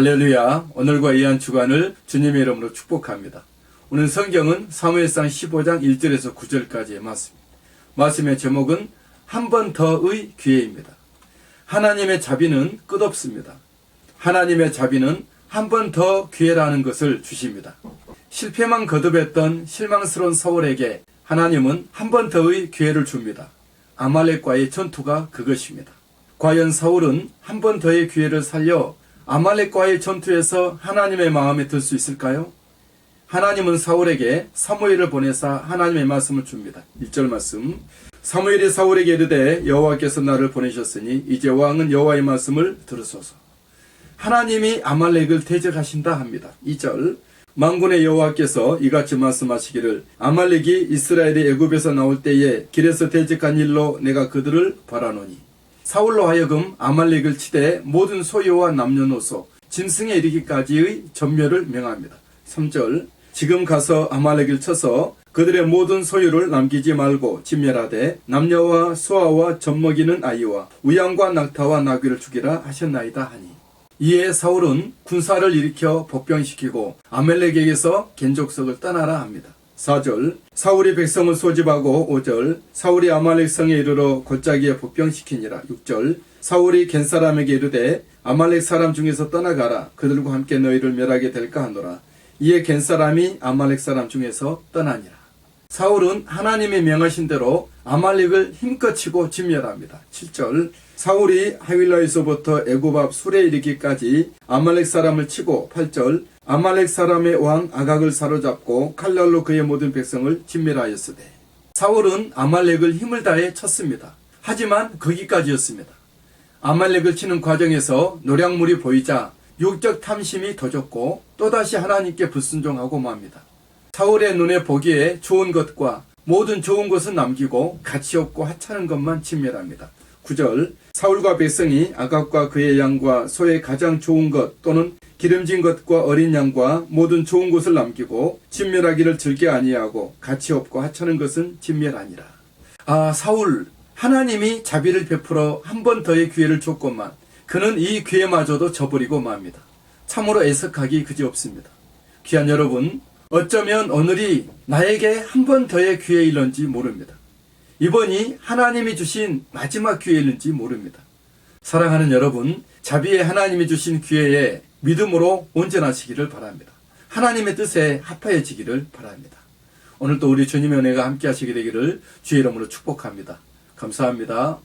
할렐루야. 오늘과 이한 주간을 주님의 이름으로 축복합니다. 오늘 성경은 사무엘상 15장 1절에서 9절까지의 말씀입니다. 말씀의 제목은 한 번 더의 기회입니다. 하나님의 자비는 끝없습니다. 하나님의 자비는 한 번 더 기회라는 것을 주십니다. 실패만 거듭했던 실망스러운 사울에게 하나님은 한 번 더의 기회를 줍니다. 아말렉과의 전투가 그것입니다. 과연 사울은 한 번 더의 기회를 살려 아말렉과의 전투에서 하나님의 마음에 들 수 있을까요? 하나님은 사울에게 사무엘을 보내사 하나님의 말씀을 줍니다. 1절 말씀. 사무엘이 사울에게 이르되 여호와께서 나를 보내셨으니 이제 왕은 여호와의 말씀을 들으소서. 하나님이 아말렉을 대적하신다 합니다. 2절. 망군의 여호와께서 이같이 말씀하시기를 아말렉이 이스라엘이 애굽에서 나올 때에 길에서 대적한 일로 내가 그들을 바라노니 사울로 하여금 아말렉을 치되 모든 소유와 남녀노소 짐승에 이르기까지의 전멸을 명합니다. 3절 지금 가서 아말렉을 쳐서 그들의 모든 소유를 남기지 말고 진멸하되 남녀와 소아와 젖먹이는 아이와 우양과 낙타와 나귀를 죽이라 하셨나이다 하니 이에 사울은 군사를 일으켜 복병시키고 아멜렉에게서 겐족석을 떠나라 합니다. 4절 사울이 백성을 소집하고 5절 사울이 아말렉 성에 이르러 골짜기에 복병시키니라. 6절 사울이 겐 사람에게 이르되 아말렉 사람 중에서 떠나가라. 그들과 함께 너희를 멸하게 될까 하노라. 이에 겐 사람이 아말렉 사람 중에서 떠나니라. 사울은 하나님의 명하신 대로 아말렉을 힘껏 치고 진멸합니다. 7절 사울이 하윌라에서부터 애굽 앞 술에 이르기까지 아말렉 사람을 치고 8절 아말렉 사람의 왕 아각을 사로잡고 칼날로 그의 모든 백성을 진멸하였으되 사울은 아말렉을 힘을 다해 쳤습니다. 하지만 거기까지였습니다. 아말렉을 치는 과정에서 노량물이 보이자 육적 탐심이 더졌고 또다시 하나님께 불순종하고 맙니다. 사울의 눈에 보기에 좋은 것과 모든 좋은 것은 남기고 가치 없고 하찮은 것만 진멸합니다. 9절 사울과 백성이 아각과 그의 양과 소의 가장 좋은 것 또는 기름진 것과 어린 양과 모든 좋은 것을 남기고 진멸하기를 즐겨 아니하고 가치 없고 하찮은 것은 진멸하니라. 아 사울 하나님이 자비를 베풀어 한 번 더의 기회를 줬건만 그는 이 기회마저도 저버리고 맙니다. 참으로 애석하기 그지없습니다. 귀한 여러분 어쩌면 오늘이 나에게 한 번 더의 기회일런지 모릅니다. 이번이 하나님이 주신 마지막 기회일는지 모릅니다. 사랑하는 여러분, 자비의 하나님이 주신 기회에 믿음으로 온전하시기를 바랍니다. 하나님의 뜻에 합하여지기를 바랍니다. 오늘도 우리 주님의 은혜가 함께 하시게 되기를 주의 이름으로 축복합니다. 감사합니다.